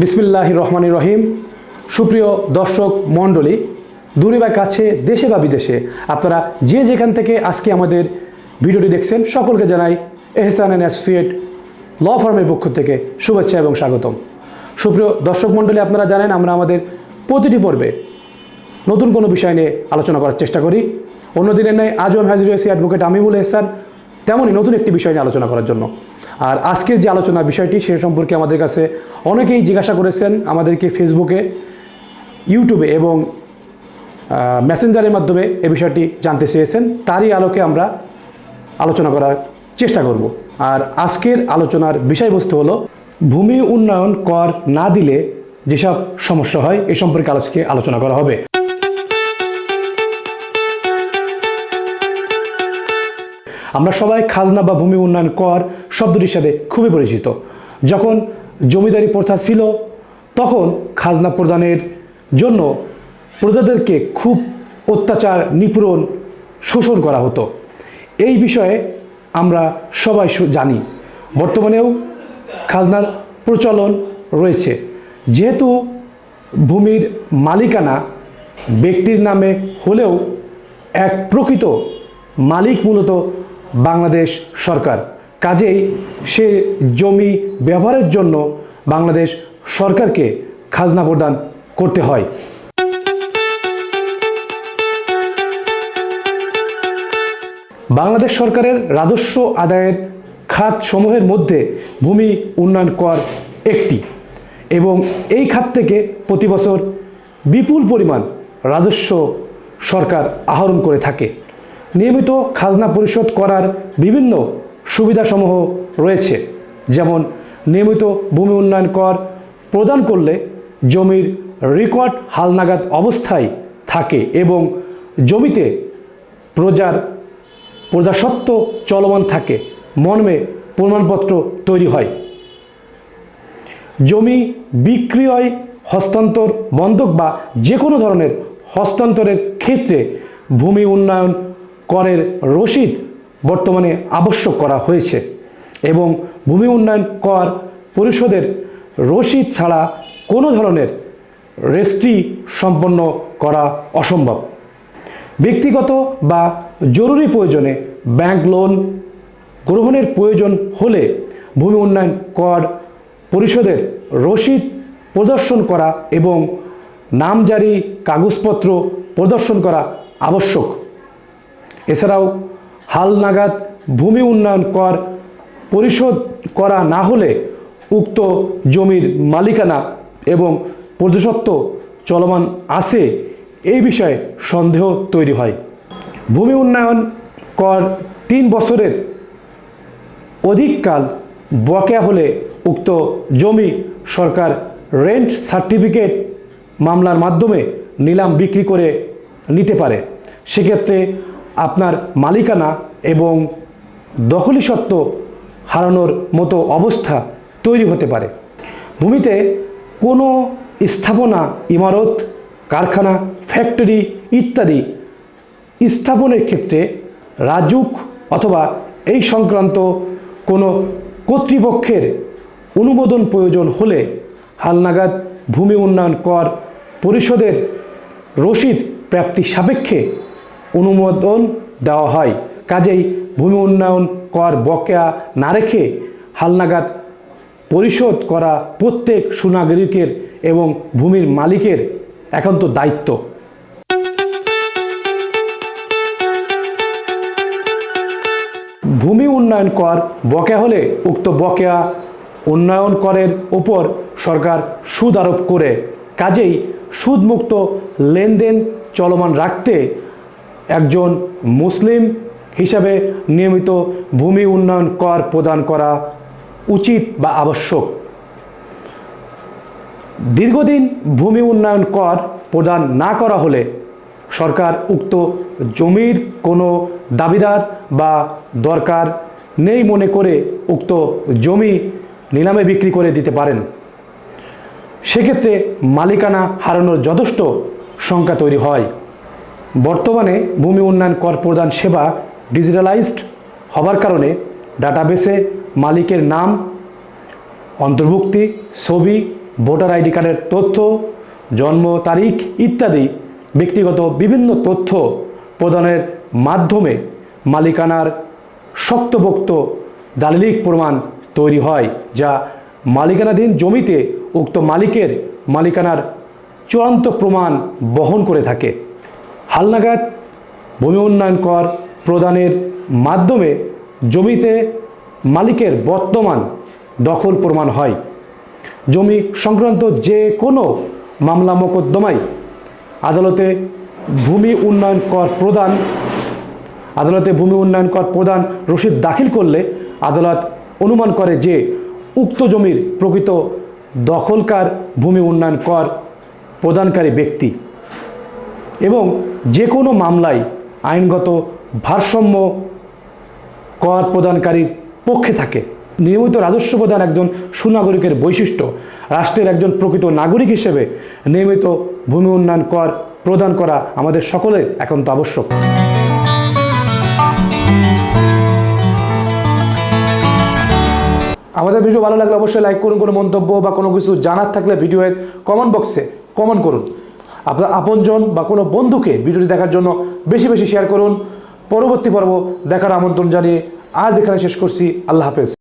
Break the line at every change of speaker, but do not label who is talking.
বিসমিল্লাহ রহমান রহিম। সুপ্রিয় দর্শক মণ্ডলী, দূরে বা কাছে, দেশে বা বিদেশে, আপনারা যে যেখান থেকে আজকে আমাদের ভিডিওটি দেখছেন, সকলকে জানাই এহসান অ্যান্ড অ্যাসোসিয়েট ল ফার্মের পক্ষ থেকে শুভেচ্ছা এবং স্বাগতম। সুপ্রিয় দর্শক মণ্ডলী, আপনারা জানেন আমরা আমাদের প্রতিটি পর্বে নতুন কোনো বিষয় নিয়ে আলোচনা করার চেষ্টা করি। অন্য দিনের ন্যায় আজও আমি হাজির হয়েছি অ্যাডভোকেট আমিবুল এহসান। তেমনই নতুন একটি বিষয় নিয়ে আলোচনা করার জন্য। আর আজকের যে আলোচনা বিষয়টি, সে সম্পর্কে আমাদের কাছে অনেকেই জিজ্ঞাসা করেছেন আমাদেরকে ফেসবুকে, ইউটিউবে এবং মেসেঞ্জারের মাধ্যমে এ বিষয়টি জানতে চেয়েছেন। তারই আলোকে আমরা আলোচনা করার চেষ্টা করব। আর আজকের আলোচনার বিষয়বস্তু হলো, ভূমি উন্নয়ন কর না দিলে যেসব সমস্যা হয়, এ সম্পর্কে আজকে আলোচনা করা হবে। আমরা সবাই খাজনা বা ভূমি উন্নয়ন কর শব্দটির সাথে খুবই পরিচিত। যখন জমিদারি প্রথা ছিল, তখন খাজনা প্রদানের জন্য প্রজাদেরকে খুব অত্যাচার নিপূরণ শোষণ করা হতো। এই বিষয়ে আমরা সবাই জানি। বর্তমানেও খাজনার প্রচলন রয়েছে। যেহেতু ভূমির মালিকানা ব্যক্তির নামে হলেও এক প্রকৃত মালিক মূলত বাংলাদেশ সরকার। কাজেই সে জমি ব্যবহারের জন্য বাংলাদেশ সরকারকে খাজনা প্রদান করতে হয়। বাংলাদেশ সরকারের রাজস্ব আদায়ের খাত সমূহের মধ্যে ভূমি উন্নয়ন কর একটি এবং এই খাত থেকে প্রতি বছর বিপুল পরিমাণ রাজস্ব সরকার আহরণ করে থাকে। নিয়মিত খাজনা পরিশোধ করার বিভিন্ন সুবিধাসমূহ রয়েছে। যেমন, নিয়মিত ভূমি উন্নয়ন কর প্রদান করলে জমির রেকর্ড হালনাগাদ অবস্থায় থাকে এবং জমিতে প্রজার প্রজাসত্ব চলমান থাকে, মর্মে প্রমাণপত্র তৈরি হয়। জমি বিক্রয়, হস্তান্তর, বন্ধক বা যে কোনো ধরনের হস্তান্তরের ক্ষেত্রে ভূমি উন্নয়ন করের রসিদ বর্তমানে আবশ্যক করা হয়েছে এবং ভূমি উন্নয়ন কর পরিষদের রসিদ ছাড়া কোনো ধরনের রেস্ট্রি সম্পন্ন করা অসম্ভব। ব্যক্তিগত বা জরুরি প্রয়োজনে ব্যাংক লোন গ্রহণের প্রয়োজন হলে ভূমি উন্নয়ন কর পরিষদের রসিদ প্রদর্শন করা এবং নামজারি কাগজপত্র প্রদর্শন করা আবশ্যক। এছাড়াও হালনাগাদ ভূমি উন্নয়ন কর পরিশোধ করা না হলে উক্ত জমির মালিকানা এবং প্রজাসত্ব চলমান আছে এই বিষয়ে সন্দেহ তৈরি হয়। ভূমি উন্নয়ন কর তিন বছরের অধিককাল বকেয়া হলে উক্ত জমি সরকার রেন্ট সার্টিফিকেট মামলার মাধ্যমে নিলাম বিক্রি করে নিতে পারে। সেক্ষেত্রে আপনার মালিকানা এবং দখলি সত্ত্ব হারানোর মতো অবস্থা তৈরি হতে পারে। ভূমিতে কোনো স্থাপনা, ইমারত, কারখানা, ফ্যাক্টরি ইত্যাদি স্থাপনের ক্ষেত্রে রাজুক অথবা এই সংক্রান্ত কোনো কর্তৃপক্ষের অনুমোদন প্রয়োজন হলে হালনাগাদ ভূমি উন্নয়ন কর পরিষদের রসিদ প্রাপ্তি সাপেক্ষে অনুমোদন দেওয়া হয়। কাজেই ভূমি উন্নয়ন কর বকেয়া না রেখে হালনাগাদ পরিশোধ করা প্রত্যেক সুনাগরিকের এবং ভূমির মালিকের একান্ত দায়িত্ব। ভূমি উন্নয়ন কর বকেয়া হলে উক্ত বকেয়া উন্নয়ন করের ওপর সরকার সুদ আরোপ করে। কাজেই সুদমুক্ত লেনদেন চলমান রাখতে একজন মুসলিম হিসাবে নিয়মিত ভূমি উন্নয়ন কর প্রদান করা উচিত বা আবশ্যক। দীর্ঘদিন ভূমি উন্নয়ন কর প্রদান না করা হলে সরকার উক্ত জমির কোনো দাবিদার বা দরকার নেই মনে করে উক্ত জমি নিলামে বিক্রি করে দিতে পারেন। সেক্ষেত্রে মালিকানা হারানোর যথেষ্ট সংখ্যা তৈরি হয়। বর্তমানে ভূমি উন্নয়ন কর প্রদান সেবা ডিজিটালাইজড হবার কারণে ডাটাবেসে মালিকের নাম, অন্তর্ভুক্তি, ছবি, ভোটার আইডি কার্ডের তথ্য, জন্ম তারিখ ইত্যাদি ব্যক্তিগত বিভিন্ন তথ্য প্রদানের মাধ্যমে মালিকানার শক্তপোক্ত দালিলিক প্রমাণ তৈরি হয়, যা মালিকানাধীন জমিতে উক্ত মালিকের মালিকানার চূড়ান্ত প্রমাণ বহন করে থাকে। হালনাগাদ ভূমি উন্নয়ন কর প্রদানের মাধ্যমে জমিতে মালিকের বর্তমান দখল প্রমাণ হয়। জমি সংক্রান্ত যে কোনো মামলা মোকদ্দমায় আদালতে ভূমি উন্নয়ন কর প্রদান, আদালতে ভূমি উন্নয়ন কর প্রদান রসিদ দাখিল করলে আদালত অনুমান করে যে উক্ত জমির প্রকৃত দখলকার ভূমি উন্নয়ন কর প্রদানকারী ব্যক্তি। এবং যে কোনো মামলায় আইনগত ভারসাম্য কর প্রদানকারীর পক্ষে থাকে। নিয়মিত রাজস্ব প্রদান একজন সুনাগরিকের বৈশিষ্ট্য। রাষ্ট্রের একজন প্রকৃত নাগরিক হিসেবে নিয়মিত ভূমি উন্নয়ন কর প্রদান করা আমাদের সকলের একান্ত আবশ্যক। আমাদের ভিডিও ভালো লাগলে অবশ্যই লাইক করুন, কোনো মন্তব্য বা কোনো কিছু জানার থাকলে ভিডিওয়ের কমেন্ট বক্সে কমেন্ট করুন। আপনার আপনজন বা কোনো বন্ধুকে ভিডিওটি দেখার জন্য বেশি বেশি শেয়ার করুন। পরবর্তী পর্ব দেখার আমন্ত্রণ জানিয়ে আজ এখানে শেষ করছি। আল্লাহ হাফেজ।